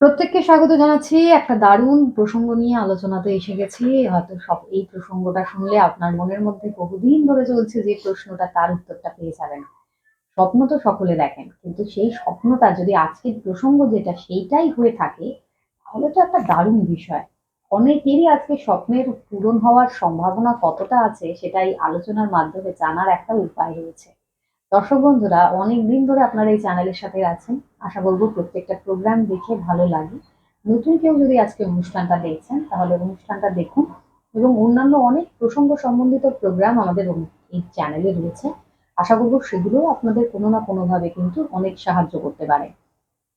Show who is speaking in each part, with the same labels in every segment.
Speaker 1: প্রত্যেককে স্বাগত জানাচ্ছি। একটা দারুণ প্রসঙ্গ নিয়ে আলোচনাতে এসে গেছি। হয়তো সব এই প্রসঙ্গটা শুনলে আপনার মনের মধ্যে বহুদিন ধরে চলছে যে প্রশ্নটা, তার উত্তরটা পেয়ে যাবেন। স্বপ্ন তো সকলে দেখেন, কিন্তু সেই স্বপ্নটা যদি আজকের প্রসঙ্গ যেটা, সেইটাই হয়ে থাকে, তাহলে তো একটা দারুণ বিষয়। অনেকেরই আজকে স্বপ্নের পূরণ হওয়ার সম্ভাবনা কতটা আছে, সেটাই আলোচনার মাধ্যমে জানার একটা উপায় রয়েছে। দর্শক বন্ধুরা অনেক দিন ধরে আপনারা এই চ্যানেলের সাথে আছেন। আশা করব প্রত্যেকটা প্রোগ্রাম দেখে ভালো লাগে। নতুন কেউ যদি আজকে অনুষ্ঠানটা দেখছেন, তাহলে অনুষ্ঠানটা দেখুন এবং অন্যান্য অনেক প্রসঙ্গ সম্বন্ধিত প্রোগ্রাম আমাদের এই চ্যানেলে রয়েছে। আশা করব সেগুলো আপনাদের কোনো না কোনোভাবে কিন্তু অনেক সাহায্য করতে পারে।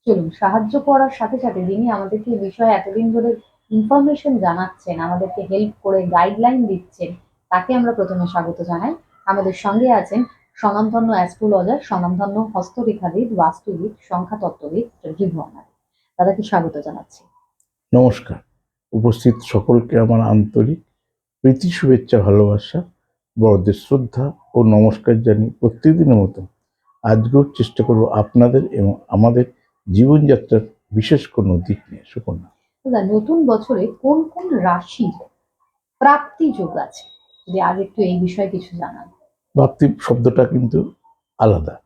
Speaker 1: চলুন, সাহায্য করার সাথে সাথে যিনি আমাদেরকে এই বিষয়ে এতদিন ধরে ইনফরমেশন জানাচ্ছেন, আমাদেরকে হেল্প করে গাইডলাইন দিচ্ছেন, তাকে আমরা প্রথমে স্বাগত জানাই। আমাদের সঙ্গে আছেন স্বনামধন্য অ্যাস্ট্রোলজার স্বনামধন্য হস্তরেখাবিদ বাস্তুবিদ সংখ্যাতত্ত্ববিদ ত্রিভুবনার। দাদাকে স্বাগত জানাচ্ছি।
Speaker 2: নমস্কার। উপস্থিত সকলকে আমার আন্তরিক প্রীতি শুভেচ্ছা ভালোবাসা বড়দের শ্রদ্ধা ও নমস্কার জানি প্রত্যেকদিনের মতো আজকেও চেষ্টা করব আপনাদের এবং আমাদের জীবনযাত্রার বিশেষ কোনো দিক নিয়ে। সুকন্যা।
Speaker 1: দাদা নতুন বছরে কোন কোন রাশির প্রাপ্তি যোগ আছে? যদি আজ একটু এই বিষয়ে কিছু জানান।
Speaker 2: প্রাপ্তি শব্দটা কিন্তু আলাদা।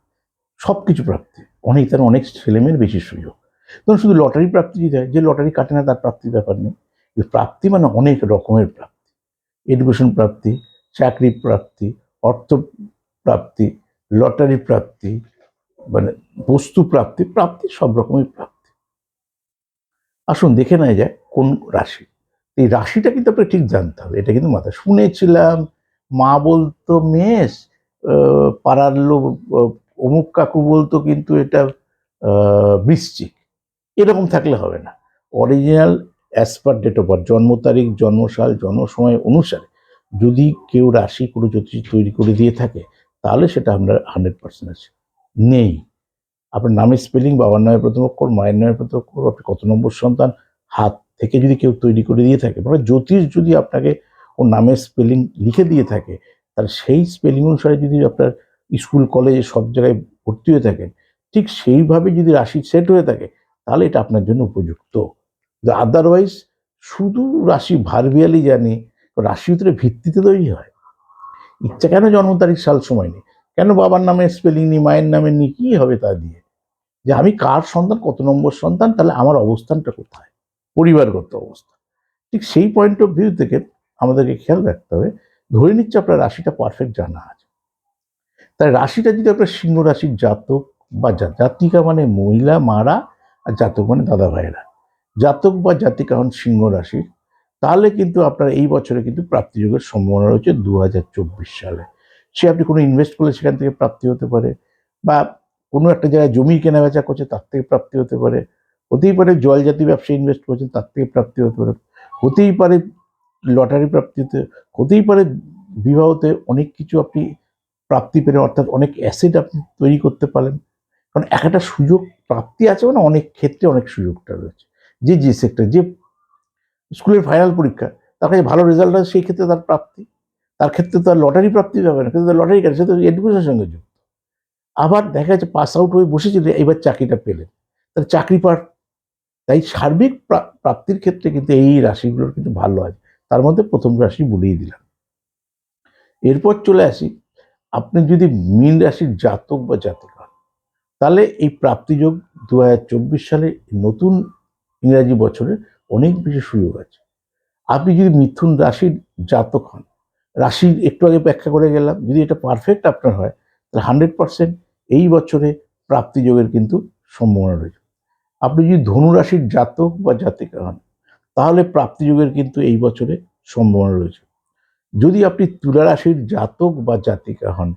Speaker 2: সব কিছু প্রাপ্তি। অনেক তার অনেক ছেলেমেয়ের বেশি সুযোগ। ধরুন শুধু লটারি প্রাপ্তি যদি হয়, যে লটারি কাটে না, তার প্রাপ্তির ব্যাপার নেই। কিন্তু প্রাপ্তি মানে অনেক রকমের প্রাপ্তি। এডুকেশন প্রাপ্তি, চাকরি প্রাপ্তি, অর্থ প্রাপ্তি, লটারি প্রাপ্তি মানে বস্তু প্রাপ্তি প্রাপ্তি সব রকমের প্রাপ্তি। আসুন দেখে নেওয়া যায় কোন রাশি। এই রাশিটা কিন্তু আপনাকে ঠিক জানতে হবে। এটা কিন্তু মাথায় শুনেছিলাম মা বলতো মেষ পাড়ার লোক অমুক কাকু বলতো কিন্তু এটা বৃশ্চিক এরকম থাকলে হবে না। Original as per date of birth জন্ম তারিখ, জন্মসাল জন্ম সময় অনুসারে যদি কেউ রাশি কোনো জ্যোতিষ তৈরি করে দিয়ে থাকে, তাহলে সেটা আমরা হান্ড্রেড পার্সেন্ট আছে। নেই। আপনার নামের স্পেলিং বাবার নামের প্রথম অক্ষর, মায়ের নামের প্রথম অক্ষর, আপনি কত নম্বর সন্তান, হাত থেকে যদি কেউ তৈরি করে দিয়ে থাকে মানে জ্যোতিষ যদি আপনাকে ওর নামের স্পেলিং লিখে দিয়ে থাকে, তাহলে সেই স্পেলিং অনুসারে যদি আপনার স্কুল কলেজে সব জায়গায় ভর্তি হয়ে থাকেন, ঠিক সেইভাবে যদি রাশি সেট হয়ে থাকে, তাহলে এটা আপনার জন্য উপযুক্ত। আদারওয়াইজ শুধু রাশি ভারবিয়ালি জানি রাশি ভিতরে ভিত্তিতে তৈরি হয়। ইচ্ছা কেন জন্ম তারিখ, সাল, সময় নেই কেন বাবার নামে স্পেলিং নেই, মায়ের নামে নেই, কী হবে তা দিয়ে? যে আমি কার সন্তান, কত নম্বর সন্তান, তাহলে আমার অবস্থানটা কোথায়? পরিবারগত অবস্থা। ঠিক সেই পয়েন্ট অফ ভিউ থেকে আমাদেরকে খেয়াল রাখতে হবে, ধরে নিচ্ছে আপনার রাশিটা পারফেক্ট জানা আছে। তাই রাশিটা যদি আপনার সিংহ রাশির জাতক বা জাতিকা মানে মহিলা, মারা আর জাতক মানে দাদা ভাইয়েরা। জাতক বা জাতিকা হন সিংহ রাশির তাহলে কিন্তু আপনার এই বছরে কিন্তু প্রাপ্তিযোগের সম্ভাবনা রয়েছে দু হাজার চব্বিশ সালে। সে আপনি কোনো ইনভেস্ট করলে সেখান থেকে প্রাপ্তি হতে পারে বা কোনো একটা জায়গায় জমি কেনা বেচা করছে তার থেকে প্রাপ্তি হতে পারে। হতেই পারে জলজাতি ব্যবসায় ইনভেস্ট করছেন তার থেকে প্রাপ্তি হতে পারে। হতেই পারে লটারি প্রাপ্তিতে হতেই পারে, বিবাহতে অনেক কিছু আপনি প্রাপ্তি পেলেন অর্থাৎ অনেক অ্যাসেট আপনি তৈরি করতে পারেন। কারণ এক একটা সুযোগ প্রাপ্তি আছে মানে অনেক ক্ষেত্রে অনেক সুযোগটা রয়েছে। যে যে সেক্টর যে স্কুলের ফাইনাল পরীক্ষা, তার কাছে ভালো রেজাল্ট হয় সেই ক্ষেত্রে তার প্রাপ্তি। তার ক্ষেত্রে তার লটারি প্রাপ্তি যাবে না, কিন্তু লটারি কাটে সে তো এডুকেশনের সঙ্গে যুক্ত। আবার দেখা যাচ্ছে পাস আউট হয়ে বসেছিল এবার চাকরিটা পেলেন। তার চাকরি পার তাই সার্বিক প্রাপ্তির ক্ষেত্রে কিন্তু এই রাশিগুলোর কিন্তু ভালো আছে তার মধ্যে প্রথম রাশি বলেই দিলাম। এরপর চলে আসি, আপনি যদি মীন রাশির জাতক বা জাতক তাহলে এই প্রাপ্তিযোগ দু হাজার চব্বিশ সালে নতুন ইংরাজি বছরে অনেক বেশি সুযোগ আছে। আপনি যদি মিথুন রাশির জাতক হন রাশি একটু আগে ব্যাখ্যা করে গেলাম, যদি এটা পারফেক্ট আপনার হয়, তাহলে হান্ড্রেড পার্সেন্ট এই বছরে প্রাপ্তিযোগের কিন্তু সম্ভাবনা রয়েছে। আপনি যদি ধনু রাশির জাতক বা জাতিকা হন তাহলে প্রাপ্তিযোগের কিন্তু এই বছরে সম্ভাবনা রয়েছে। যদি আপনি তুলা রাশির জাতক বা জাতিকা হন,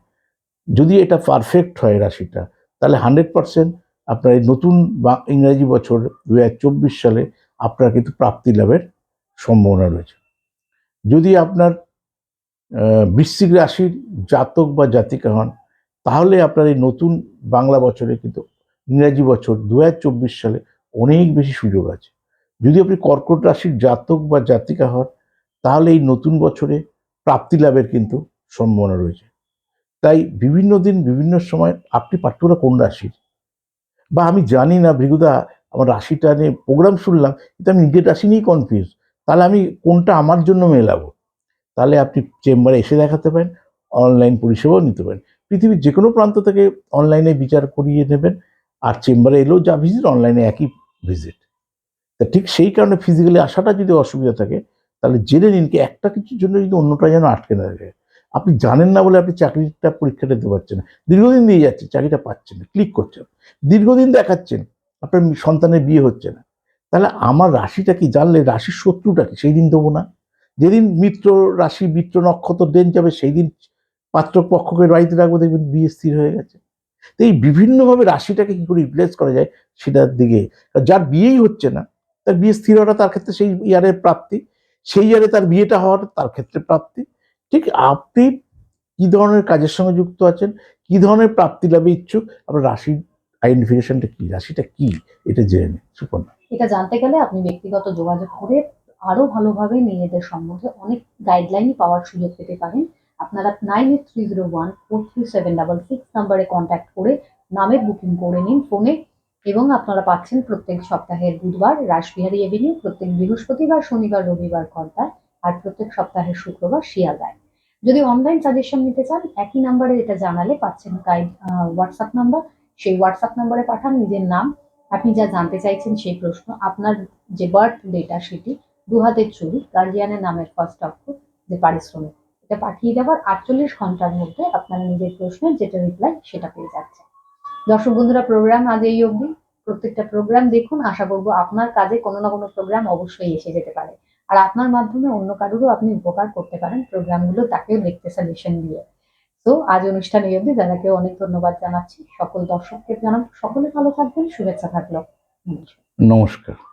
Speaker 2: যদি এটা পারফেক্ট হয় রাশিটা, তাহলে হান্ড্রেড পার্সেন্ট আপনার এই নতুন বা ইংরাজি বছর দু হাজার চব্বিশ সালে আপনার কিন্তু প্রাপ্তি লাভের সম্ভাবনা রয়েছে। যদি আপনার বৃশ্চিক রাশির জাতক বা জাতিকা হন, তাহলে আপনার এই নতুন বাংলা বছরে কিন্তু ইংরাজি বছর দু হাজার চব্বিশ সালে অনেক বেশি সুযোগ আছে। যদি আপনি কর্কট রাশির জাতক বা জাতিকা হন, তাহলে এই নতুন বছরে প্রাপ্তি লাভের কিন্তু সম্ভাবনা রয়েছে। তাই বিভিন্ন দিন, বিভিন্ন সময় আপনি পার্টিকুলার কোন রাশির? বা আমি জানি না ভৃগুদা, আমার রাশিটা নিয়ে প্রোগ্রাম শুনলাম, কিন্তু আমি নিজের রাশি নিয়েই কনফিউজ তাহলে আমি কোনটা আমার জন্য মেলাবো? তাহলে আপনি চেম্বারে এসে দেখাতে পারেন অনলাইন পরিষেবাও নিতে পারেন। পৃথিবীর যে কোনো প্রান্ত থেকে অনলাইনে বিচার করিয়ে নেবেন, আর চেম্বারে এলেও যা ভিজিট অনলাইনে একই ভিজিট তা ঠিক সেই কারণে ফিজিক্যালি আসাটা যদি অসুবিধা থাকে, তাহলে জেনে নিন কি একটা কিছুর জন্য যদি অন্যটা যেন আটকে না থাকে। আপনি জানেন না বলে আপনি চাকরিটা পরীক্ষাটা দিতে পারছেন না। দীর্ঘদিন দিয়ে যাচ্ছে, চাকরিটা পাচ্ছেন না ক্লিক করছেন দীর্ঘদিন দেখাচ্ছেন, আপনার সন্তানের বিয়ে হচ্ছে না। তাহলে আমার রাশিটা কি জানলে, রাশির শত্রুটা কি? সেই দিন দেবো না। যেদিন মিত্র রাশি, মিত্র নক্ষত্র দেন যাবে, সেই দিন পাত্রপক্ষকে বাড়িতে রাখব, দেখবেন বিয়ে স্থির হয়ে গেছে। তো এই বিভিন্নভাবে রাশিটাকে কী করে রিপ্লেস করা যায়, সেটার দিকে। যার বিয়েই হচ্ছে না তার বিয়ে স্থির হওয়াটা তার ক্ষেত্রে সেই ইয়ারের প্রাপ্তি, সেই ইয়ারে তার বিয়েটা হওয়াটা তার ক্ষেত্রে প্রাপ্তি। ঠিক আপনি কি ধরনের কাজের সঙ্গে যুক্ত আছেন, কি ধরনের প্রাপ্তি লাভে ইচ্ছুক, আপনার রাশির আইডেন্টিফিকেশনটা কি, রাশিটা কি, এটা জেনে নিন, সুপর্ণা।
Speaker 1: এটা জানতে গেলে আপনি ব্যক্তিগত যোগাযোগ করে আরও ভালোভাবে নিজেদের সম্বন্ধে অনেক গাইডলাইন পাওয়ার সুযোগ পেতে পারেন। আপনারা nine eight three zero one four three seven double six নাম্বারে কন্ট্যাক্ট করে নামের বুকিং করে নিন ফোনে এবং আপনারা পাচ্ছেন প্রত্যেক সপ্তাহের বুধবার রাসবিহারী এভিনিউ, প্রত্যেক বৃহস্পতিবার, শনিবার, রবিবার কর্তায় আর প্রত্যেক সপ্তাহের শুক্রবার শিয়ালদায়। যদি অনলাইন সাজেশন নিতে চান, একই নাম্বারে এটা জানালে পাচ্ছেন গাইড হোয়াটসঅ্যাপ নাম্বার সেই হোয়াটসঅ্যাপ নাম্বারে পাঠান, নিজের নাম, আপনি যা জানতে চাইছেন সেই প্রশ্ন, আপনার যে বার্থ ডেটা সেটি দু হাতের ছবি গার্জিয়ানের নামের ফার্স্ট অক্ষর, যে পারিশ্রমিক, এটা পাঠিয়ে দেওয়ার আটচল্লিশ ঘণ্টার মধ্যে আপনার নিজের প্রশ্নের যেটা রিপ্লাই সেটা পেয়ে যাচ্ছে দর্শক বন্ধুরা প্রোগ্রাম আজ এই অবধি। প্রত্যেকটা প্রোগ্রাম দেখুন, আশা করব আপনার কাজে কোনো না কোনো প্রোগ্রাম অবশ্যই এসে যেতে পারে। আর আপনার মাধ্যমে অন্য কারোরও আপনি উপকার করতে পারেন প্রোগ্রামগুলো তাকেও দেখতে সাজেশন দিয়ে। তো আজ অনুষ্ঠান এই অবধি। দাদাকেও অনেক ধন্যবাদ জানাচ্ছি। সকল দর্শককে জানাব। সকলে ভালো থাকবেন, শুভেচ্ছা থাকল। নমস্কার।
Speaker 2: নমস্কার।